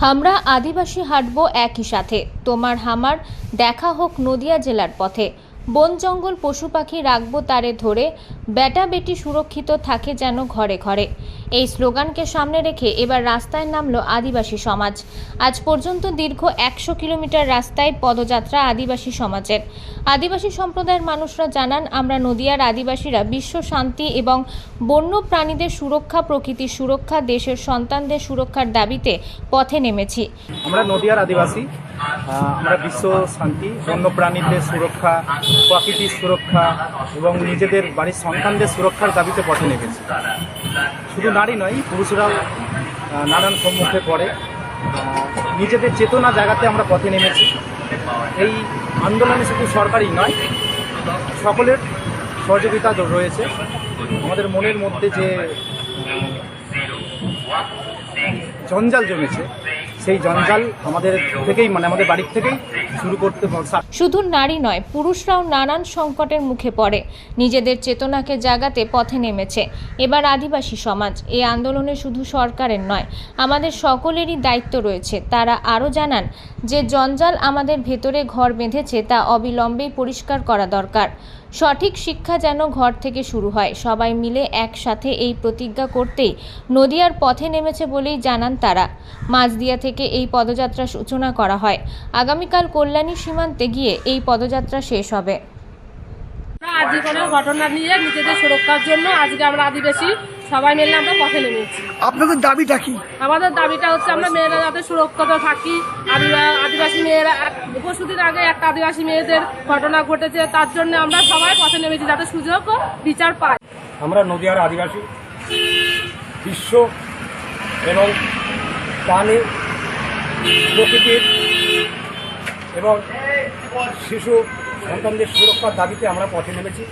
আমরা আদিবাসী হাঁটব একই সাথে। তোমার হামার দেখা হোক নদিয়া জেলার পথে। বন জঙ্গল পশু পাখি রাখব তারে ধরে, বেটা বেটি সুরক্ষিত থাকে যেন ঘরে ঘরে। এই স্লোগানকে সামনে রেখে এবার রাস্তায় নামলো আদিবাসী সমাজ। আজ পর্যন্ত দীর্ঘ একশো কিলোমিটার রাস্তায় পদযাত্রা আদিবাসী সমাজের। আদিবাসী সম্প্রদায়ের মানুষরা জানান, আমরা নদিয়ার আদিবাসীরা বিশ্ব শান্তি এবং বন্য প্রাণীদের সুরক্ষা, প্রকৃতির সুরক্ষা, দেশের সন্তানদের সুরক্ষার দাবিতে পথে নেমেছি। আমরা নদিয়ার আদিবাসী। আমরা বিশ্ব শান্তি, বন্যপ্রাণীদের সুরক্ষা, প্রকৃতির সুরক্ষা এবং নিজেদের বাড়ির সন্তানদের সুরক্ষার দাবিতে পথে নেমেছি। শুধু নারী নয়, পুরুষরাও নানান সম্মুখে পড়ে। নিজেদের চেতনা জায়গাতে আমরা পথে নেমেছি। এই আন্দোলনে শুধু সরকারই নয়, সকলের সহযোগিতা রয়েছে। আমাদের মনের মধ্যে যে জঞ্জাল জমেছে সেই জঞ্জাল আমাদের থেকেই মানে আমাদের বাড়ির থেকেই শুরু করতে শুধু নারী নয়, পুরুষরাও নানান সংকটের মুখে পড়ে। নিজেদের চেতনাকে জাগাতে পথে নেমেছে। এবার আদিবাসী সমাজ, এই আন্দোলনে শুধু সরকারের নয়, আমাদের সকলেরই দায়িত্ব রয়েছে। তারা আরও জানান যে, জঞ্জাল আমাদের ভেতরে ঘর বেঁধেছে তা অবিলম্বেই পরিষ্কার করা দরকার। সঠিক শিক্ষা যেন ঘর থেকে শুরু হয়। সবাই মিলে একসাথে এই প্রতিজ্ঞা করতেই নদিয়ার পথে নেমেছে বলেই জানান তারা। মাঝদিয়া থেকে এই পদযাত্রা সূচনা করা হয়। আগামীকাল কল্যাণী সীমান্তে গিয়ে এই পদযাত্রা শেষ হবে। কোনো ঘটনা নিয়ে নিজেদের সুরক্ষার জন্য আজকে আমরা আদিবাসী সবাই মিলে আমরা পথে নেমেছি। আপনাদের দাবিটা কি? আমাদের দাবিটা হচ্ছে আমরা মেয়েরা যাতে সুরক্ষিত থাকি আদিবা- আদিবাসী মেয়েরা পরশুদিন আগে একটা আদিবাসী মেয়েদের ঘটনা ঘটেছে, তার জন্য আমরা সবাই পথে নেমেছি যাতে সুযোগ ও বিচার পায় আমরা নদিয়ার আদিবাসী, বিশ্ব এবং প্রাণী, প্রকৃতির এবং শিশু সন্তানদের সুরক্ষার দাবিতে আমরা পথে নেমেছি।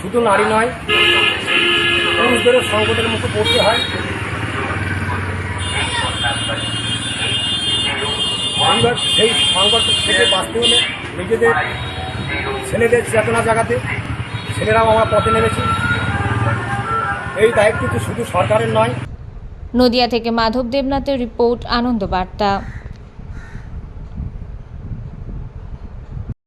শুধু নারী নয়, পুরুষদেরও সংকটের মুখে পড়তে হয়। এইবার সেই সংকট থেকে বাঁচতে হলে নিজেদের, ছেলেদের চেতনা জাগাতে ছেলেরাও আমার পথে নেমেছি। এই দায়িত্ব শুধু সরকারের নয়। নদিয়া থেকে মাধব দেবনাথের রিপোর্ট, আনন্দ বার্তা।